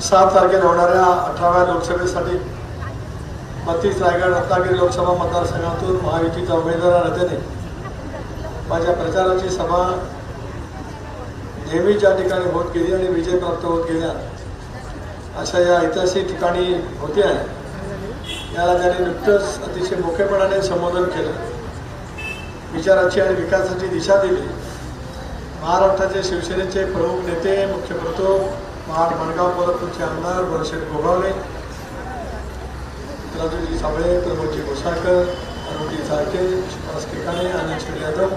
सात तारखेला होणाऱ्या अठराव्या लोकसभेसाठी बत्तीस रायगड रत्नागिरी लोकसभा मतदारसंघातून महायुतीच्या उमेदवाराने माझ्या प्रचाराची सभा नेहमी ज्या ठिकाणी होत गेली आणि विजय प्राप्त होत गेल्या अशा या ऐतिहासिक ठिकाणी होते आहे. याला त्याने नुकतंच अतिशय मोठेपणाने संबोधन केलं. विचाराची आणि विकासाची दिशा दिली. महाराष्ट्राचे शिवसेनेचे प्रमुख नेते मुख्य प्रतो महाड मडगाव कोल्हापूरचे आमदार वरशेठ गोगावले राजूजी साबळे प्रमोदजी घोसाळकर अरुणजी साळके सुभाष केकाणे आनंद शेठ यादव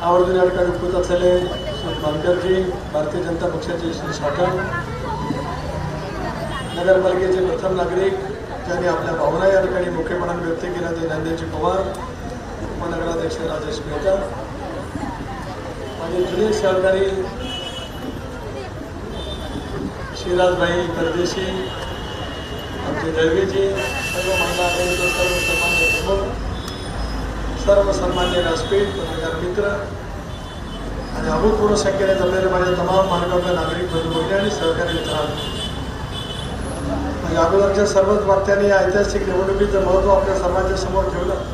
आवर्जून या ठिकाणी उपस्थित असलेले श्री मानकरजी भारतीय जनता पक्षाचे श्री साठण नगरपालिकेचे प्रथम नागरिक ज्यांनी आपल्या भावना या ठिकाणी मुख्यपणाने व्यक्त केल्या ते नंदेजी पवार उपनगराध्यक्ष राजेश मेहता माझे जुने सहकारी शिराजभाई परदेशी आमचे दळवेजी सर्व महिला सर्व सन्मान्य प्रमुख सर्व सन्मान्य व्यासपीठ पत्रकार मित्र आणि अभूतपूर्व संख्येने जमलेले माझ्या तमाम मार्गातल्या नागरिक बंधू आणि सहकारी मित्रांनो. म्हणजे अगोदरच्या सर्वच वाक्यांनी ऐतिहासिक निवडणुकीचं महत्त्व आपल्या सर्वांच्या समोर ठेवलं.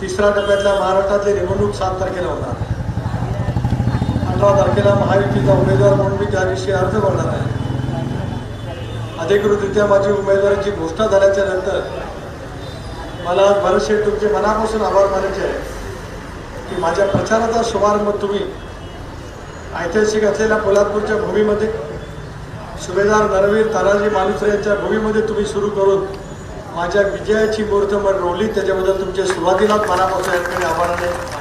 तिसऱ्या टप्प्यातल्या महाराष्ट्रातली निवडणूक सात तारखेला होणार. अठरा तारखेला महायुतीचा उमेदवार म्हणून मी त्या दिवशी अर्ज भरणार आहे. अधिकृतरित्या माझी उमेदवाराची घोषणा झाल्याच्यानंतर मला बरेचसे तुमचे मनापासून आभार मानायचे आहे की माझ्या प्रचाराचा शुभारंभ तुम्ही ऐतिहासिक असलेल्या पोलादपूरच्या भूमीमध्ये सुभेदार नरवीर ताराजी मालुसरे यांच्या भूमीमध्ये तुम्ही सुरू करून माझ्या विजयाची मूर्तमर रोवली. त्याच्याबद्दल तुमच्या सुरुवातीलाच मनापासून या ठिकाणी आभाराने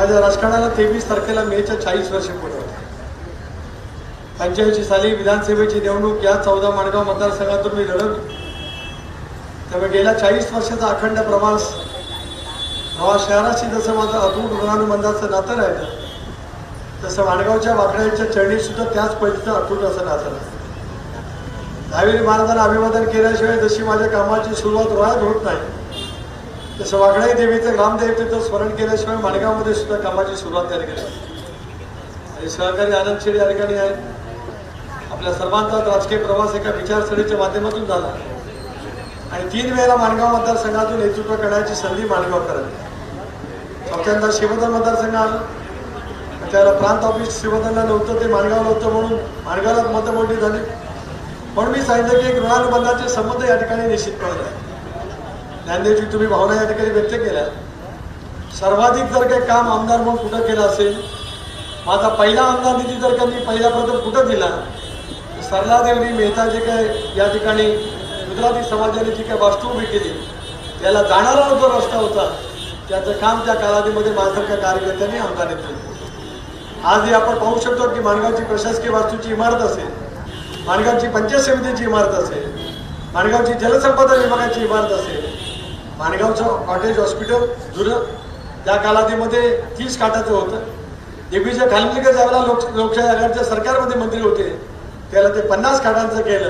माझ्या राजकारणाला तेवीस तारखेला मेच्या चाळीस वर्ष पूर्ण होते पंच्याऐंशी साली विधानसभेची निवडणूक या चौदा माणगाव मतदारसंघातून मी लढवली. त्यामुळे गेल्या चाळीस वर्षाचा अखंड प्रवास प्रवास शहराशी जसं माझं अतूट ऋणानुबंधाचं नातं राहिलं तसं माणगावच्या वाकड्यांच्या चरणी सुद्धा त्याच पद्धतीचं अतूट असं नातं राहिलं. दहावी महाराजांना अभिवादन केल्याशिवाय जशी माझ्या कामाची सुरुवात रोळात होत नाही तसं वाघणाई देवीचं ग्रामदेवतेचं स्मरण केल्याशिवाय माणगावमध्ये सुद्धा कामाची सुरुवात त्या केली. आणि सहकारी आनंद शेड या ठिकाणी आहेत. आपल्या सर्वांचा राजकीय प्रवास एका विचारसरणीच्या माध्यमातून झाला. आणि तीन वेळेला माणगाव मतदारसंघातून नेतृत्व करण्याची संधी माणगाव चौथ्यांदा शिवधन मतदारसंघ आला. त्याला प्रांत ऑफिस शिवधनला नव्हतं ते माणगावला होतं म्हणून माणगावला मतमोडणी झाली. म्हणून मी सांगितलं की एक ऋणानुबंधाचे संबंध या ठिकाणी निश्चित करत आहे ज्ञानदेवजी तुम्ही भावना या ठिकाणी व्यक्त केल्या. सर्वाधिक जर काही काम आमदार म्हणून कुठं केलं असेल माझा पहिला आमदार निधी जर का मी पहिल्यापर्यंत कुठं दिला सरलादेवनी मेहता जे काय या ठिकाणी गुजराती समाजाने जी काय वास्तू उभी केली त्याला जाणारा जो रस्ता होता त्याचं काम त्या कालावधीमध्ये माझ्यासारख्या कार्यकर्त्यांनी आमदार केलं. आजही आपण पाहू शकतो की माणगावची प्रशासकीय वास्तूची इमारत असेल माणगावची पंचायत समितीची इमारत असेल माणगावची जलसंपदा विभागाची इमारत असेल माणगावचं कॉटेज हॉस्पिटल जुनं त्या कालावधीमध्ये तीस काटाचं होतं. देवीच्या खालमीकर ज्यावेळेला लोक लोकशाही आघाडीच्या सरकारमध्ये मंत्री होते. त्याला ते पन्नास खाटांचं केलं.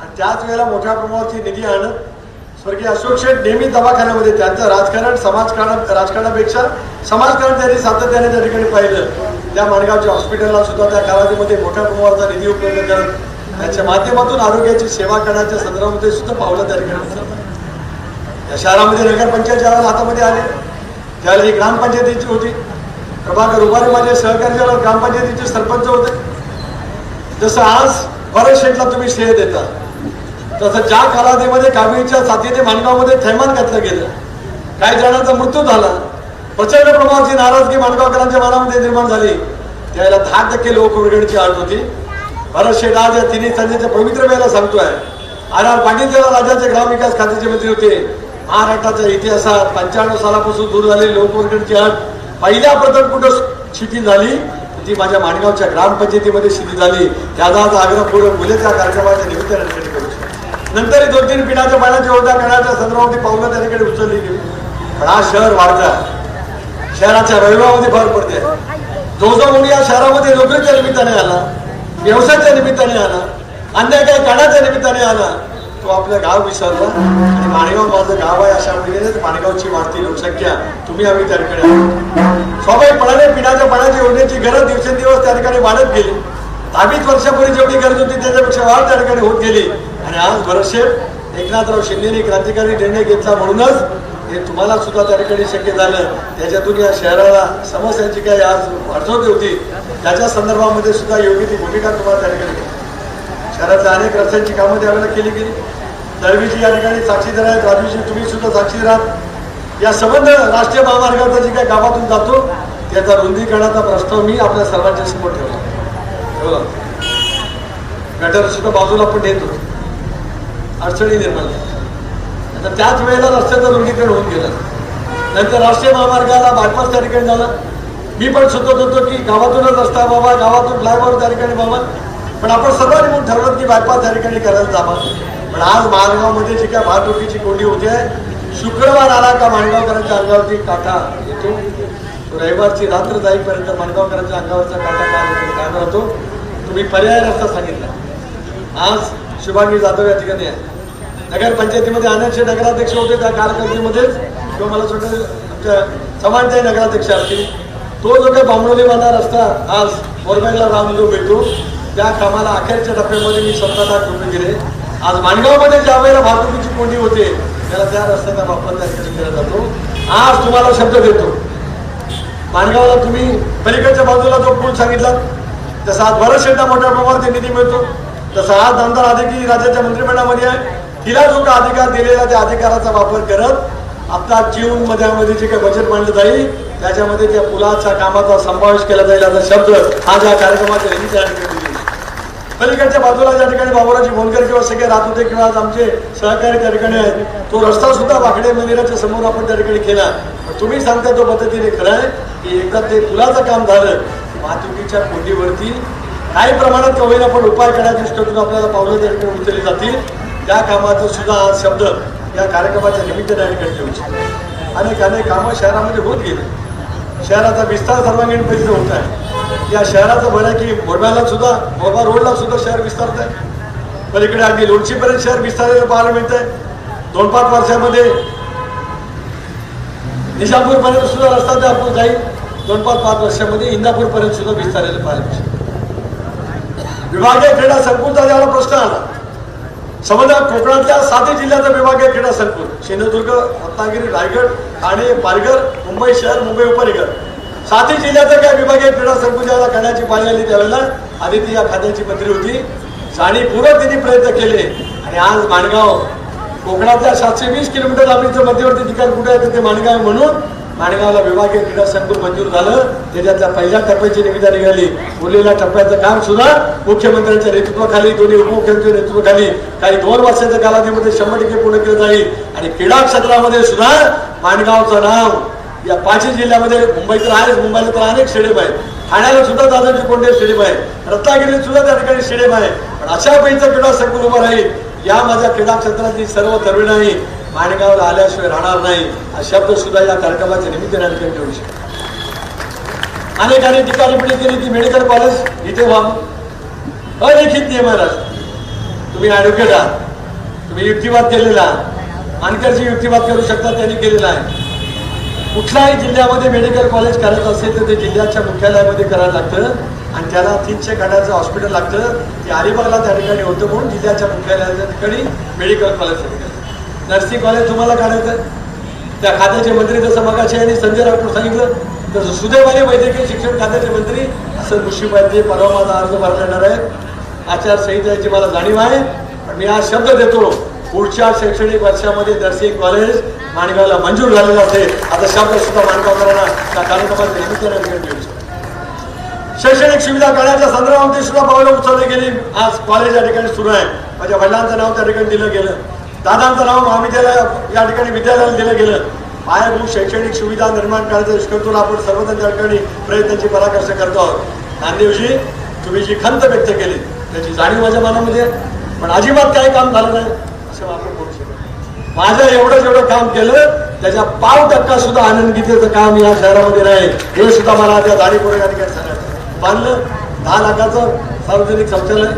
आणि त्याच वेळेला मोठ्या प्रमाणावरती निधी आणत स्वर्गीय अशोक शेठ नेहमी दवाखान्यामध्ये त्यांचं राजकारण समाजकारण राजकारणापेक्षा समाजकारण त्यांनी सातत्याने त्या ठिकाणी पाहिलं. त्या माणगावच्या हॉस्पिटलला सुद्धा त्या कालावधीमध्ये मोठ्या प्रमाणावरचा निधी उपलब्ध करत त्याच्या माध्यमातून आरोग्याची सेवा करण्याच्या संदर्भामध्ये सुद्धा पावलं त्या ठिकाणी या शहरामध्ये नगरपंचायत ज्यावेळेला हातामध्ये आले त्यावेळेला ही ग्रामपंचायतीची होती. प्रभाकर उभारे माझे सहकारी झाला ग्रामपंचायतीचे सरपंच होते. जसं आज भरत तुम्ही श्रेय देता तसं ज्या कालावधीमध्ये कावीच्या साथीने माणगावमध्ये थैमान घातलं गेलं काही जणांचा मृत्यू झाला प्रचंड प्रमाणाची नाराजगी माणगावकरांच्या मनामध्ये निर्माण झाली. त्यावेळेला दहा टक्के लोक कोविडची आठ होती. भरत शेठ आज या तिन्ही संजयच्या पवित्र वेळेला सांगतोय. आर आर पाटील जेव्हा राज्याचे ग्रामविकास खात्याचे मंत्री होते महाराष्ट्राच्या इतिहासात पंच्याण्णव सालापासून दूर झालेली लोकवर्गणची अट पहिल्या प्रथम कुठं शिथिल झाली? ती माझ्या माणगावच्या ग्रामपंचायतीमध्ये शिथिल झाली. त्याचा आज आग्रहपूर्वक मुले त्या कार्यक्रमाच्या निमित्ताने करू नंतर दोन तीन पिण्याच्या पाण्याची योजना करण्याच्या संदर्भामध्ये पावलं त्याच्याकडे उचलली गेली. पण हा शहर वाढतं शहराच्या वैभवामध्ये भर पडते. जो जो मुली या शहरामध्ये नोकरीच्या निमित्ताने आला व्यवसायाच्या निमित्ताने आला अन्य काही करण्याच्या निमित्ताने आला तो आपलं गाव विसरला आणि माणगाव माझं गाव आहे अशा वेळेला माणेगावची वाढती लोकसंख्या. तुम्ही आम्ही त्या ठिकाणी आलो. स्वाभाविकपणाने पिण्याच्या पाण्याची योजनेची गरज दिवसेंदिवस त्या ठिकाणी वाढत गेली. दहावीस वर्षापूर्वी जेवढी गरज होती त्याच्यापेक्षा वाढ त्या ठिकाणी होत गेली. आणि आज भरतशे एकनाथराव शिंदेने क्रांतिकारी निर्णय घेतला म्हणूनच हे तुम्हाला सुद्धा त्या ठिकाणी शक्य झालं. त्याच्यातून या शहराला समस्यांची काही आज अडचणी होती. त्याच्या संदर्भामध्ये सुद्धा योग्य ती भूमिका तुम्हाला त्या ठिकाणी घेतली. शहरातल्या अनेक रस्त्यांची कामं त्यावेळेला केली गेली. दळवीजी या ठिकाणी साक्षीदार आहेत. राजूजी तुम्ही सुद्धा साक्षीदार आहात. या संबंध राष्ट्रीय महामार्गाचा जे काही गावातून जातो त्याचा रुंदीकरणाचा प्रस्ताव मी आपल्या सर्वांच्या समोर ठेवला. ठेवला. गटर सुद्धा बाजूला पण देतो होतो अडचणी निर्माण आता त्याच वेळेला रस्त्याचं रुंदीकरण होऊन गेलं. नंतर राष्ट्रीय महामार्गाला बायपास त्या ठिकाणी झाला. मी पण सुचत होतो की गावातूनच रस्ता बाबा गावातून फ्लायओव्हर त्या ठिकाणी बाबा पण आपण सर्वांनी म्हणून ठरवलं की बायपास त्या ठिकाणी करायला जावा. पण आज मालगावमध्ये जी काय वाहतुकीची कोंडी होते शुक्रवार आला का माणगावकरांच्या अंगावरती काटा येतो. रविवारची रात्र जाईपर्यंत माणगावकरांच्या अंगावरचा काटा काय काय राहतो तुम्ही पर्याय रस्ता सांगितला. आज शुभांगी जाधव या ठिकाणी आहे. नगरपंचायतीमध्ये अनेकशे नगराध्यक्ष होते त्या कारकिर्दीमध्येच किंवा मला छोटे आमच्या समानताई नगराध्यक्ष असतील. तो जो काही बांबळोलीवाला रस्ता आज बोरबॅगला राम जो भेटतो त्या कामाला अखेरच्या टप्प्यामध्ये मी सतरा लाख रुपये दिले आज माणगावमध्ये ज्या वेळेला वाहतुकीची कोंडी होते त्याला त्या रस्त्याचा वापर त्या ठिकाणी केला जातो. आज तुम्हाला शब्द देतो. माणगावला तुम्ही पलीकडच्या बाजूला जो पूल सांगितला तसा आज बऱ्याच शेता मोठ्या प्रमाणात निधी मिळतो. तसा आज आमदार अधिकारी राज्याच्या मंत्रिमंडळामध्ये आहे. तिला जो का अधिकार दिलेला त्या अधिकाराचा वापर करत आता जीवनमध्ये जे काही बजेट मांडलं जाईल त्याच्यामध्ये त्या पुलाच्या कामाचा समावेश केला जाईल. असा शब्द हा या कार्यक्रमाच्या नेहमी त्या ठिकाणी दिले. पलीकडच्या बाजूला ज्या ठिकाणी बाबुराजी भोनकर किंवा सगळे राहत होते किंवा आज आमचे सहकारी त्या ठिकाणी आहेत तो रस्ता सुद्धा वाकडे मंदिराच्या समोर आपण त्या ठिकाणी केला. तुम्ही सांगता तो पद्धतीने खरं आहे की एकदा ते पुलाचं काम झालं वाहतुकीच्या कोंडीवरती काही प्रमाणात का आपण पण उपाय करण्याच्या दृष्टीतून आपल्याला पावलं त्या ठिकाणी उचलली जातील. त्या कामाचा सुद्धा आज शब्द या कार्यक्रमाच्या निमित्ताने या ठिकाणी देऊ अनेक अनेक कामं शहरामध्ये होत गेली. शहराचा विस्तार सर्वांगीण पद्धतीने होत आहे. या शहराचं बरं की बोरब्याला सुद्धा बोरबा रोडला सुद्धा शहर विस्तारत आहे. पलीकडे अगदी लोणचीपर्यंत शहर विस्तारलेलं पाहायला मिळत आहे दोन पाच वर्षामध्ये निजापूरपर्यंत सुद्धा रस्ता ते आपण जाईल. दोन पाच पाच वर्षामध्ये इंदापूरपर्यंत सुद्धा विस्तारलेलं पाहायला मिळते विभागीय क्रीडा संकुलचा ज्याला प्रश्न आला. समजा कोकणातल्या सातही जिल्ह्याचा विभागीय क्रीडा संकुल सिंधुदुर्ग रत्नागिरी रायगड ठाणे पालघर मुंबई शहर मुंबई उपनगर. सातही जिल्ह्याचं काय विभागीय क्रीडा संकुल खाण्याची करण्याची आली. त्यावेळेला आदिती या खात्याची मंत्री होती. जाणीवपूर्वक तिने प्रयत्न केले. आणि आज माणगाव कोकणातल्या सातशे वीस किलोमीटर लांबीचं मध्यवर्ती ठिकाण कुठे आहे ते माणगाव म्हणून माणगावला विभागीय क्रीडा संकुल मंजूर झालं. त्याच्यातल्या पहिल्या टप्प्याची निविदा निघाली. उरलेल्या टप्प्याचं काम सुद्धा मुख्यमंत्र्यांच्या नेतृत्वाखाली दोन्ही उपमुख्यमंत्री नेतृत्वाखाली काही दोन वर्षाच्या कालावधीमध्ये शंभर टक्के पूर्ण केलं जाईल. आणि क्रीडा क्षेत्रामध्ये सुद्धा माणगावचं नाव या पाचही जिल्ह्यामध्ये मुंबई तर आहेच मुंबईला तर अनेक स्टेडियम आहेत. ठाण्याला सुद्धा दादाजी कोंडे स्टेडियम आहे. रत्नागिरीत सुद्धा त्या ठिकाणी स्टेडियम आहे. पण अशा पैचं क्रीडा संकुल उभं राहील या माझ्या क्रीडा क्षेत्रातली सर्व तरुणाई माणगावला आल्याशिवाय राहणार नाही. हा शब्द सुद्धा या कार्यक्रमाच्या निमित्ताने ठिकाणी ठेवू शकतो अनेक अनेक ठिकाणी पण केली की मेडिकल कॉलेज इथे व्हावं अलिखित नियम आहे तुम्ही ॲडव्होकेट आहात. तुम्ही युक्तिवाद केलेला मानकरची युक्तिवाद करू शकता त्यांनी केलेला आहे. कुठल्याही जिल्ह्यामध्ये मेडिकल कॉलेज करायचं असेल तर ते जिल्ह्याच्या मुख्यालयामध्ये करायला लागतं. आणि त्याला तीनशे खाटाचं हॉस्पिटल लागतं. ते अलिबागला त्या ठिकाणी होतं म्हणून जिल्ह्याच्या मुख्यालयाच्या ठिकाणी मेडिकल कॉलेज नर्सिंग कॉलेज तुम्हाला काढायचं त्या खात्याचे मंत्री जसं मगाशी यांनी संजय राठोड सांगितलं तसं सुदैवाने वैद्यकीय शिक्षण खात्याचे मंत्री असं मुश्रीफ आहेत परवा माझा अर्ज भरला येणार आहे. आचारसंहितेची मला जाणीव आहे. पण मी आज शब्द देतो. पुढच्या शैक्षणिक वर्षामध्ये दर्शी कॉलेज माणगावला मंजूर झालेलं असेल आता शब्द सुद्धा माणगावकरांना त्या कार्यक्रमाच्या देऊ शैक्षणिक सुविधा करण्याच्या संदर्भामध्ये सुद्धा पावलं उचलली गेली. आज कॉलेज या ठिकाणी सुरू आहे. माझ्या वडिलांचं नाव त्या ठिकाणी दिलं गेलं. दादांचं नाव महाविद्यालय या ठिकाणी विद्यालयाला दिलं गेलं. पायाभूत शैक्षणिक सुविधा निर्माण करायच्या दृष्टीकोनातून आपण सर्वजण त्या ठिकाणी प्रयत्नांची पराकर्ष करतो आहोत. नांदेवजी तुम्ही जी खंत व्यक्त केली त्याची जाणीव माझ्या मनामध्ये पण अजिबात काही काम झालं नाही. असं आपण करू शकत माझं एवढं जेवढं काम केलं त्याच्या पाव टक्का सुद्धा आनंदगीतेचं काम या शहरामध्ये नाही. हे सुद्धा मला त्या जाणीवपूर्वक या ठिकाणी सांगायचं बांधलं दहा लाखाचं सार्वजनिक शौचालय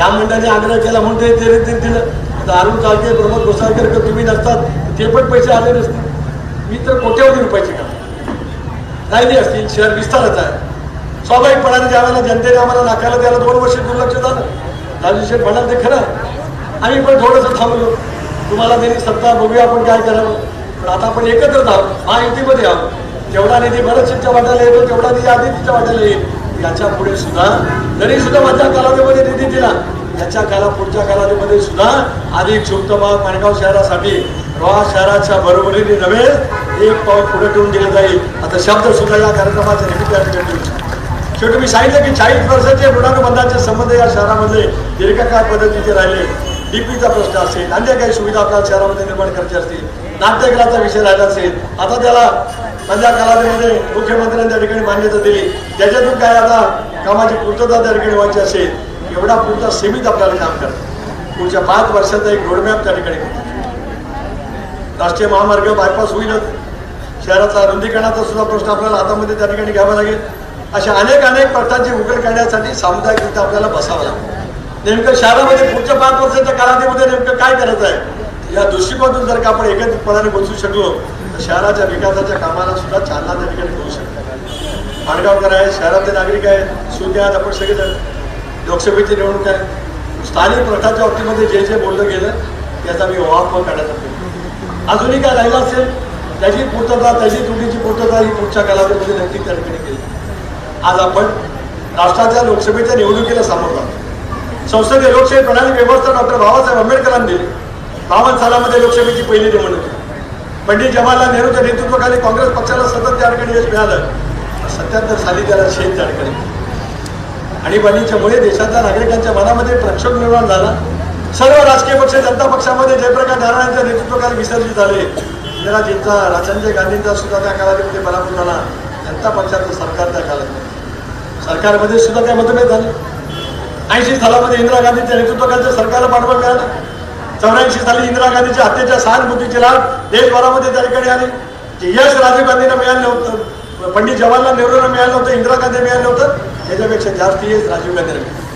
या मंडळाने आग्रह केला म्हणून ते ते ते दिलं. आता अरुण चालते प्रमोद घोसाळकर तुम्ही नसतात ते पण पैसे आले नसते मी तर कोट्यावधी रुपयाचे काम राहिली असतील शहर विस्तारच आहे. स्वाभाविकपणाने ज्या वेळेला जनतेने आम्हाला नाकायला त्याला दोन वर्ष दुर्लक्ष झालं. राजू शेठ म्हणाल ते खरं आम्ही पण थोडंसं थांबलो. तुम्हाला त्यांनी सत्ता बघूया आपण काय करावं पण आता आपण एकत्रच आहोत महायुतीमध्ये आहोत. जेवढा निधी भरतशीच्या वाट्याला येतो तेवढा निधी आदितीच्या वाट्याला येईल. याच्यापुढे सुद्धा जरी सुद्धा माझ्या कालावधीमध्ये निधी दिला याच्या काला पुढच्या कालावधीमध्ये सुद्धा अधिक शुभतमा माणगाव शहरासाठी रोहा शहराच्या बरोबरीने नव्हे एक पाऊल पुढे ठेवून दिला जाईल. आता शब्द सुद्धा या कार्यक्रमाच्या निमित्ताने शेवटी मी सांगितलं की चाळीस वर्षाचे ऋणानुबंधाचे संबंध या शहरामध्ये दीर्घकाळ पद्धतीचे राहिले. डीपीचा प्रश्न असेल अन्य काही सुविधा आपल्या शहरामध्ये निर्माण करायची असतील नाट्यगृहाचा विषय राहिला असेल आता त्याला पंजाब कालावधीमध्ये मुख्यमंत्र्यांनी त्या ठिकाणी मान्यता दिली. त्याच्यातून काय आता कामाची पूर्तता त्या ठिकाणी व्हायची असेल एवढा पुरता सीमित आपल्याला काम करतं. पुढच्या पाच वर्षाचा एक रोडमॅप त्या ठिकाणी राष्ट्रीय महामार्ग बायपास होईलच. शहराचा रुंदीकरणाचा सुद्धा प्रश्न आपल्याला हातामध्ये त्या ठिकाणी घ्यावा लागेल. अशा अनेक अनेक प्रश्नांची उघड करण्यासाठी सामुदायिकरित्या आपल्याला बसावं लागतं. नेमकं शहरामध्ये पुढच्या पाच वर्षाच्या कालावधीमध्ये नेमकं काय करायचं आहे? या दृष्टिकोनातून जर का आपण एकत्रितपणाने बसू शकलो तर शहराच्या विकासाच्या कामाला सुद्धा चालना त्या ठिकाणी होऊ शकते. माणगावकर आहे शहरातले नागरिक आहेत. सुद्धा आज आपण सगळेजण लोकसभेची निवडणूक आहे. स्थानिक प्रथाच्या बाबतीमध्ये जे जे बोललं गेलं त्याचा मी वापर काढायचा अजूनही काय राहिलं असेल त्याची पूर्तता त्याची तुटीची पूर्तता ही पुढच्या कालावधीमध्ये नक्की त्या ठिकाणी केली. आज आपण राष्ट्राच्या लोकसभेच्या निवडणुकीला सामोरं जातो. संसदीय लोकशाही प्रणाली व्यवस्था डॉक्टर बाबासाहेब आंबेडकरांनी दिली बावन्न सालामध्ये लोकसभेची पहिली निवडणूक पंडित जवाहरलाल नेहरूच्या नेतृत्वाखाली काँग्रेस पक्षाला सतत त्या ठिकाणी यश मिळालं. सत्याहत्तर साली त्याला शेत त्या ठिकाणी आणीबाणीच्यामुळे देशाच्या नागरिकांच्या मनामध्ये प्रक्षोभ निर्माण झाला. सर्व राजकीय पक्ष जनता पक्षामध्ये जयप्रकाश नारायणांच्या नेतृत्वाखाली विसर्जित झाले. इंदिराजींचा राजनजय गांधींचा सुद्धा त्या कालावधीमध्ये पराभव झाला. जनता पक्षाचं सरकार त्या काळात सरकारमध्ये सुद्धा त्या मतभेद झाले. ऐंशी सालामध्ये इंदिरा गांधीच्या नेतृत्वाखालच्या सरकारला पाठबळ मिळालं. चौऱ्याऐंशी साली इंदिरा गांधीच्या हत्येच्या सहानुभूतीची लाट देशभरामध्ये त्या ठिकाणी आली. यश राजीव गांधींना मिळालं नव्हतं पंडित जवाहरलाल नेहरूला मिळालं नव्हतं इंदिरा गांधी मिळालं नव्हतं त्याच्यापेक्षा जास्त यश राजीव गांधींना मिळालं.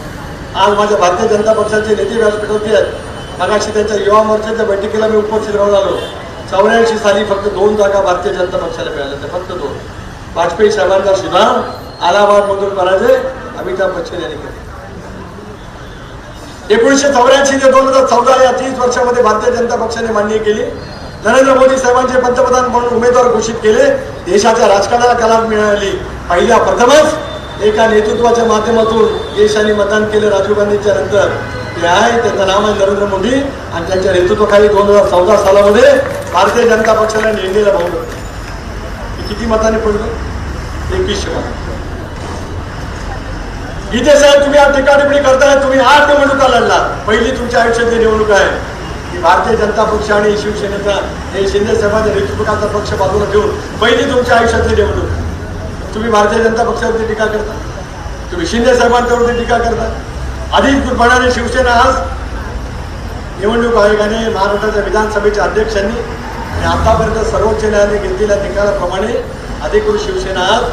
आज माझ्या भारतीय जनता पक्षाचे नेते व्यासपीठावरती आहेत. मगाशी त्यांच्या युवा मोर्चाच्या बैठकीला मी उपस्थित राहून आलो. चौऱ्याऐंशी साली फक्त दोन जागा भारतीय जनता पक्षाला मिळाल्या होत्या फक्त दोन. वाजपेयी साहेबांचा सुद्धा अलाहाबाद मधून पराजय अमिताभ बच्चन यांनी केला. एकोणीसशे चौऱ्याऐंशी ते दोन हजार चौदा या तीस वर्षामध्ये भारतीय जनता पक्षाने मान्य केली. नरेंद्र मोदी साहेबांचे पंतप्रधान म्हणून उमेदवार घोषित केले. देशाच्या राजकारणाला कलाम मिळाली. पहिल्या प्रथमच एका नेतृत्वाच्या माध्यमातून देशाने मतदान केलं राजीव गांधींच्या नंतर. ते आहे त्यांचं नाव आहे नरेंद्र मोदी आणि त्यांच्या नेतृत्वाखाली दोन हजार चौदा सालामध्ये भारतीय जनता पक्षाला निवडलेला भाऊ किती मताने पडलं? एकवीसशे मत. इथे साहेब तुम्ही आज टीका टिप्पणी करताय तुम्ही आठ निवडणुका लढला पहिली तुमच्या आयुष्यातली निवडणूक आहे. की भारतीय जनता पक्ष आणि शिवसेनेचा हे शिंदे साहेबांच्या नेतृत्वाचा पक्ष बाजूला ठेवून पहिली तुमच्या आयुष्यातली निवडणूक. तुम्ही भारतीय जनता पक्षावरती टीका करता? तुम्ही शिंदे साहेबांच्यावरती टीका करता? अधिक दुर्पणाने शिवसेना आज निवडणूक आयोगाने महाराष्ट्राच्या विधानसभेच्या अध्यक्षांनी आणि आतापर्यंत सर्वोच्च न्यायालयाने घेतलेल्या निकालाप्रमाणे अधिकृत शिवसेना आज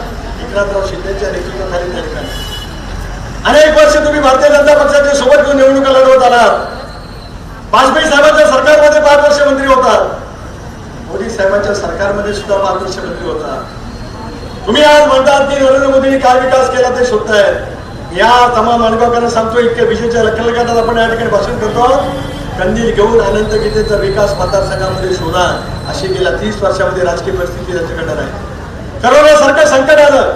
एकनाथराव शिंदेच्या नेतृत्वाखाली त्या ठिकाणी अनेक वर्ष तुम्ही भारतीय जनता पक्षाच्या सोबत घेऊन निवडणुका लढवत आलात. वाजपेयी साहेबांच्या सरकारमध्ये पाच वर्ष मंत्री होतात. मोदी साहेबांच्या सरकारमध्ये सुद्धा पाच वर्ष मंत्री होतात. तुम्ही आज म्हणतात की नरेंद्र मोदींनी काय विकास केला ते शोधतायत या तमाम अनुभवाकडे सांगतो इतक्या विजेच्या लखलगाटात आपण या ठिकाणी भाषण करतो. कंदील घेऊन अनंत गीतेचा विकास मतदारसंघामध्ये शोधा. अशी गेल्या तीस वर्षामध्ये राजकीय परिस्थिती त्यांच्याकडे आहे सरकार संकट आलं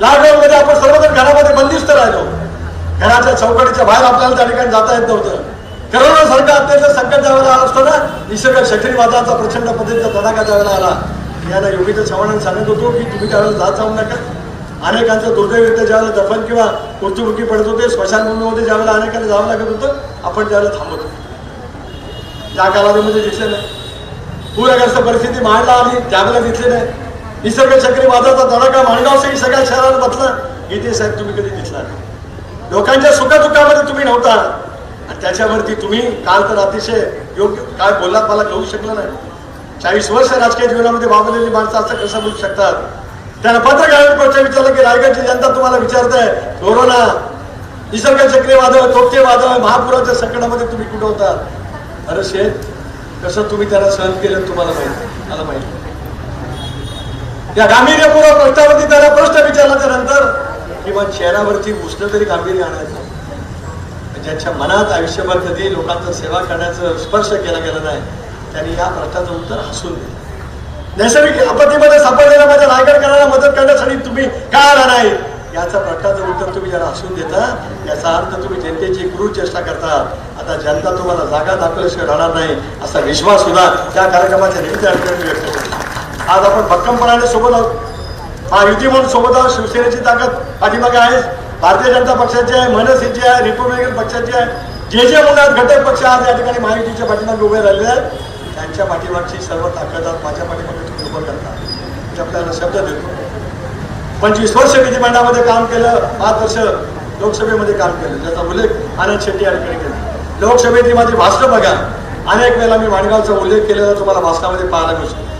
लॉकडाऊन मध्ये आपण सर्वजण घरामध्ये बंदिस्त राहिलो. घराच्या चौकटीच्या बाहेर आपल्याला त्या ठिकाणी जाता येत नव्हतं. करोना सारखं अत्यंत संकट ज्यावेळेला आलं असतं ना निसर्ग चक्रीवादाचा प्रचंड पद्धतीचा तडाखा ज्यावेळेला आला. याला योगीच्या चव्हाणांनी सांगत होतो की तुम्ही त्यावेळेला जात जाऊ नका. अनेकांचं दुर्दैवरित्या ज्यावेळेला दफन किंवा मृत्युमुखी पडत होते स्मशानभूमीमध्ये ज्यावेळेला अनेकांना जावं लागत होतं आपण त्यावेळेला थांबत होतो. त्या कालावधीमध्ये दिसले नाही. पूरग्रस्त परिस्थिती मांडला आली त्यावेळेला दिसले नाही. निसर्ग चक्रीवादाचा तडाखा माणगावसही सगळ्या शहराला बसला. इथे साहेब तुम्ही कधी दिसला नाही लोकांच्या सुखदुःखामध्ये तुम्ही नव्हता. आणि त्याच्यावरती तुम्ही काल तर अतिशय योग्य काय बोललात मला कळू शकलं नाही. चाळीस वर्ष राजकीय जीवनामध्ये वावरलेली माणसं असं कसं बोलू शकतात? त्यांना पत्रकारांनी प्रश्न विचारलं की रायगडची जनता तुम्हाला विचारत आहे कोरोना निसर्ग चक्रीवादळ तोटे वादळ महापुराच्या संकटामध्ये तुम्ही कुठं होता? अरे शेत कसं तुम्ही त्याला सहन केलं तुम्हाला माहिती मला माहिती या गांभीर्यपूर्वक प्रश्नावरती त्याला प्रश्न विचारल्याच्या नंतर किंवा चेहऱ्यावरची उष्ण तरी गांभीर्य आणायचं ज्यांच्या मनात आयुष्यभर कधी लोकांचा सेवा करण्याचं स्पर्श केला गेला नाही त्यांनी या प्रश्नाचं उत्तर हसून दिलं नैसर्गिक आपत्तीमध्ये सापडलेल्या माझ्या नायकरकरांना मदत करण्यासाठी तुम्ही का आला नाही? याचा प्रश्नाचं उत्तर तुम्ही ज्याला हसून देता याचा अर्थ तुम्ही जनतेची क्रूर चेष्टा करता. आता जनता तुम्हाला जागा दाखवल्याशिवाय राहणार नाही असा विश्वास सुद्धा त्या कार्यक्रमाच्या निमित्त व्यक्त करतो. आज आपण भक्कमपणाने सोबत आहोत. हा युती म्हणून सोबत आहोत. शिवसेनेची ताकद पाठीमागे आहे. भारतीय जनता पक्षाची आहे मनसेची आहे रिपब्लिकन पक्षाची आहे. जे जे मुलात घटक पक्ष आज या ठिकाणी महायुतीच्या पाठीमागे उभे राहिलेले आहेत. त्यांच्या पाठीमागची सर्व ताकद आज माझ्या पाठीमागे तुम्ही उभं करता. मी आपल्याला शब्द देतो. पंचवीस वर्ष विधिमंडळामध्ये काम केलं पाच वर्ष लोकसभेमध्ये काम केलं ज्याचा उल्लेख आनंद शेट्टी या केला. लोकसभेतली माझी भाषणं बघा. अनेक वेळेला मी माणगावचा उल्लेख केलेला तुम्हाला भाषणामध्ये पाहायला मिळतो.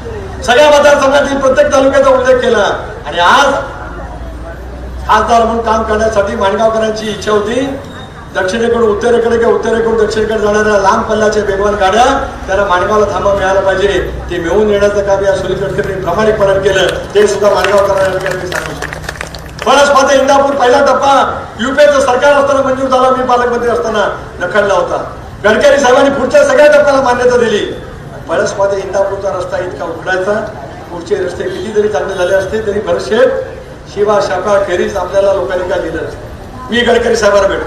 सगळ्या मतदारसंघातील प्रत्येक तालुक्याचा उल्लेख केला. आणि आज खासदार म्हणून काम करण्यासाठी माणगावकरांची इच्छा होती. दक्षिणेकडून उत्तरेकडे किंवा उत्तरेकडून दक्षिणेकडे जाणाऱ्या लांब पल्ल्याच्या वेगवान गाड्या त्याला माणगावला थांबा मिळायला पाहिजे. ते मिळवून येण्याचं काम या सुनील गडकरींनी प्रामाणिकपणे केलं. ते सुद्धा माणगावकरांनी सांगू शकतो. फणस इंदापूर पहिला टप्पा. युपीएचं सरकार असताना मंजूर झाला. मी पालकमंत्री असताना नखडला होता. गडकरी साहेबांनी पुढच्या सगळ्या टप्प्याला मान्यता दिली. फणस इंदापूरचा रस्ता इतका उघडायचा. पुढचे रस्ते किती जरी चांगले झाले असते तरी बरेचसे शिवा शाखा खेरीज आपल्याला लोकांनी काय दिलं असतं मी गडकरी साहेबांना भेटतो.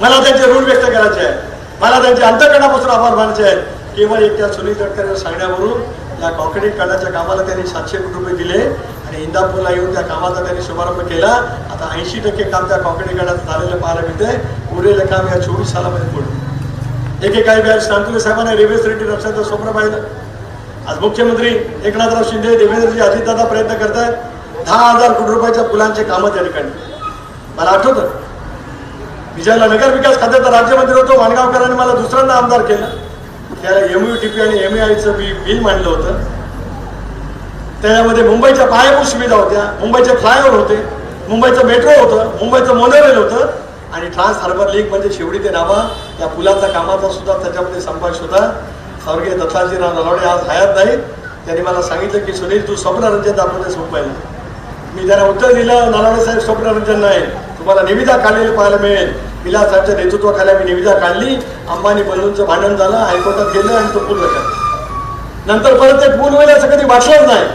मला त्यांचे ऋण व्यक्त करायचे आहे मला त्यांच्या अंतकरणापासून आभार मानायचे आहेत. केवळ एक त्या सुनील गडकरी सांगण्यावरून या कॉन्क्रीट करण्याच्या कामाला त्यांनी सातशे कोटी रुपये दिले आणि इंदापूरला येऊन त्या कामाचा त्यांनी शुभारंभ केला. आता ऐंशी टक्के काम त्या कॉन्क्रीट करण्याचं झालेलं पाहायला मिळते उरलेलं काम या चोवीस सालामध्ये पूर्ण एकेकाळी वेळेस शांतुले साहेबांनी रेल्वे रेड्डी रक्षाचं स्वप्न पाहिलं. आज मुख्यमंत्री एकनाथराव शिंदे देवेंद्रजी अजितदादा प्रयत्न करतायत. दहा हजार कोटी रुपयाच्या पुलांचे कामं त्या ठिकाणी मला आठवतं विजयला नगर विकास खात्याचा राज्यमंत्री होतो वाणगावकरांनी मला दुसऱ्यांदा आमदार केलं. त्याला एमयू टीपी आणि एम आयचं बी बिल मांडलं होतं. त्याच्यामध्ये मुंबईच्या पायाभूत सुविधा होत्या मुंबईचे फ्लायओव्हर होते मुंबईचं मेट्रो होतं मुंबईचं मोनोरेल होतं. आणि ट्रान्स हार्बर लीग म्हणजे शेवटी ते नावा या पुलाचा कामाचा सुद्धा त्याच्यामध्ये समावेश होता. स्वर्गीय दत्ताजीराव नलावडे आज हयात नाहीत. त्यांनी मला सांगितलं की सुनील तू स्वप्नरंजन दाखवते सोपायला मी त्यांना उत्तर दिलं नालावडे साहेब स्वप्नरंजन नाही. तुम्हाला निविदा काढलेली पाहायला मिळेल. विलास साहेबच्या नेतृत्वाखाली आम्ही निविदा काढली. अंबानी बंधूंचं भांडण झालं हायकोर्टात गेलं आणि तो पूल रचला नंतर परत ते पूल वगैरे असं कधी वाटलंच नाही.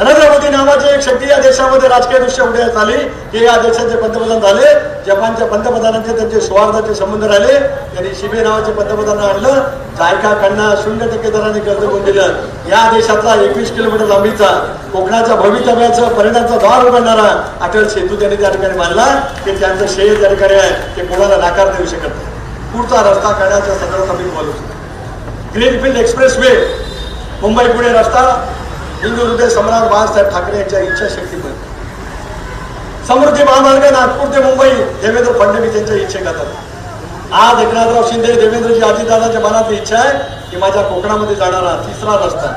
नरेंद्र मोदी नावाची एक शक्ती या देशामध्ये राजकीय दृष्ट्या उदयास आली. हे या देशाचे पंतप्रधान झाले. जपानच्या पंतप्रधानांचे त्यांचे सौहार्दाचे संबंध राहिले. त्यांनी शिबे नावाचे पंतप्रधान आणलं. जायका कडनं शून्य टक्के दराने कर्ज कोण दिलं. या देशातला एकवीस किलोमीटर लांबीचा कोकणाच्या भवितव्याचा परिणामचा द्वार उघडणारा अटल सेतू त्यांनी त्या ठिकाणी मानला की त्यांचं श्रेय त्या ठिकाणी आहे. ते कोणाला नाकार देऊ शकत नाही. पुढचा रस्ता करण्याच्या संदर्भात आम्ही बोलतो greenfield expressway Mumbai Pune रस्ता. हिंदू हृदय सम्राट बाळासाहेब ठाकरे यांच्या इच्छाशक्तीमुळे समृद्धी महामार्ग नागपूर ते मुंबई देवेंद्र फडणवीस यांच्या इच्छेखातर. आज एकनाथराव शिंदे देवेंद्रजी अजितदादांच्या मनात इच्छा आहे की माझ्या कोकणामध्ये जाणारा तिसरा रस्ता.